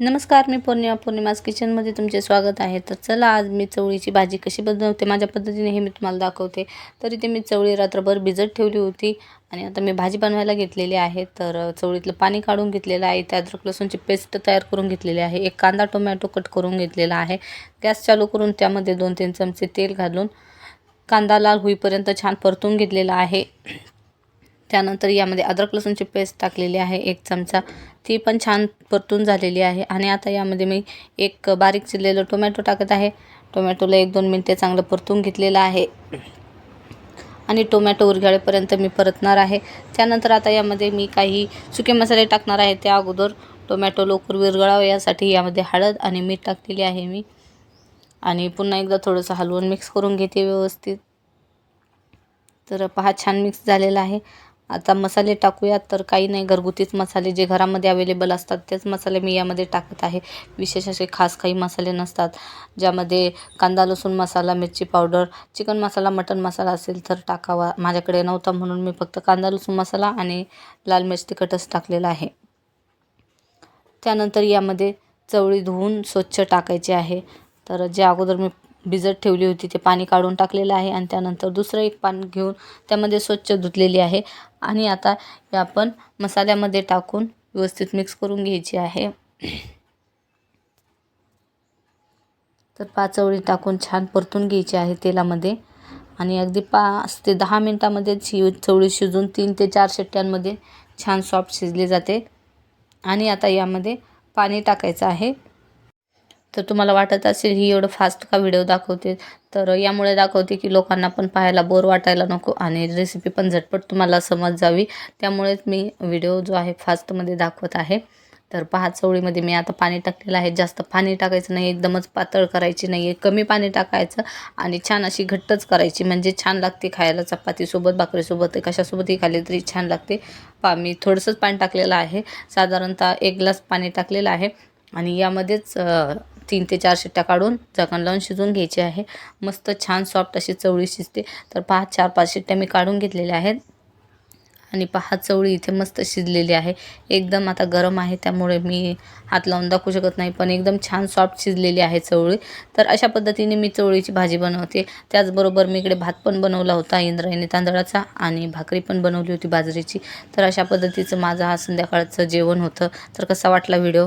नमस्कार मी पौर्णिमा पौर्णिमाज किचनमध्ये तुमचे स्वागत आहे. तर चला आज मी चवळीची भाजी कशी बनवते माझ्या पद्धतीने हे मी तुम्हाला दाखवते. तर इथे मी चवळी रात्रभर भिजत ठेवली होती आणि आता मी भाजी बनवायला घेतलेली आहे. तर चवळीतलं पाणी काढून घेतलेलं आहे. त्या अद्रक लसूणची पेस्ट तयार करून घेतलेली आहे. एक कांदा टोमॅटो कट करून घेतलेला आहे. गॅस चालू करून त्यामध्ये दोन तीन चमचे तेल घालून कांदा लाल होईपर्यंत छान परतून घेतलेला आहे. त्यानंतर यामध्ये अद्रक लसूणची पेस्ट टाकलेली आहे एक चमचा. ती पण छान परतून झालेली आहे. आणि आता यामध्ये मी एक बारीक चिरलेलं टोमॅटो टाकत आहे. टोमॅटोला एक दोन मिनटे चांगलं परतून घेतलेलं आहे. आणि टोमॅटो उरगाळेपर्यंत मी परतणार आहे. त्यानंतर आता यामध्ये मी काही सुके मसाले टाकणार आहे. त्या अगोदर टोमॅटो लवकर विरगळावं यासाठी यामध्ये हळद आणि मीठ टाकलेली आहे मी. आणि पुन्हा एकदा थोडंसं हलवून मिक्स करून घेते व्यवस्थित. तर पहा छान मिक्स झालेला आहे. आता मसाले टाकूयात तर काही नाही. घरगुतीच मसाले जे घरामध्ये अवेलेबल असतात तेच मसाले मी यामध्ये टाकत आहे. विशेष असे खास काही मसाले नसतात ज्यामध्ये कांदा लसूण मसाला मिरची powder chicken masala mutton masala असेल तर टाकावा. माझ्याकडे नव्हता म्हणून मी फक्त कांदा लसूण मसाला आणि लाल मिरच तिखटच टाकलेला आहे. त्यानंतर यामध्ये चवळी धुवून स्वच्छ टाकायची आहे. तर जे अगोदर मी भिजत ठेवली होती. ते पाणी काढून टाकलेलं आहे आणि त्यानंतर दुसरं एक पान घेऊन त्यामध्ये स्वच्छ धुतलेली आहे. आणि आता आपण मसाल्यामध्ये टाकून व्यवस्थित मिक्स करून घ्यायची आहे. तर पाचवळी टाकून छान परतून घ्यायची आहे तेलामध्ये. आणि अगदी पाच ते दहा मिनटामध्ये शि चवळी शिजून तीन ते चार शिट्ट्यांमध्ये छान सॉफ्ट शिजली जाते. आणि आता यामध्ये पाणी टाकायचं आहे. तर तुम्हाला वाटत असेल ही एवढं फास्ट का व्हिडिओ दाखवते? तर यामुळे दाखवते की लोकांना पण पाहायला बोर वाटायला नको आणि रेसिपी पण झटपट तुम्हाला समज जावी त्यामुळेच मी व्हिडिओ जो आहे फास्टमध्ये दाखवत आहे. तर पहा चवळीमध्ये मी आता पाणी टाकलेलं आहे. जास्त पाणी टाकायचं नाही एकदमच पातळ करायची नाही आहे कमी पाणी टाकायचं आणि छान अशी घट्टच करायची. म्हणजे छान लागते खायला. चपातीसोबत भाकरीसोबत कशासोबतही खाल्ली तरी छान लागते. पा मी थोडंसंच पाणी टाकलेलं आहे. साधारणतः एक ग्लास पाणी टाकलेलं आहे. आणि यामध्येच तीन ते चार शिट्ट्या काढून झाकण लावून शिजवून घ्यायची आहे. मस्त छान सॉफ्ट अशी चवळी शिजते. तर पहा चार पाच शिट्ट्या मी काढून घेतलेल्या आहेत. आणि पहा चवळी इथे मस्त शिजलेली आहे. एकदम आता गरम आहे त्यामुळे मी हात लावून दाखवू शकत नाही पण एकदम छान सॉफ्ट शिजलेली आहे चवळी. तर अशा पद्धतीने मी चवळीची भाजी बनवते. त्याचबरोबर मी इकडे भात पण बनवला होता इंद्रायणी तांदळाचा आणि भाकरी पण बनवली होती बाजरीची. तर अशा पद्धतीचं माझं हा संध्याकाळचं जेवण होतं. तर कसा वाटला व्हिडिओ?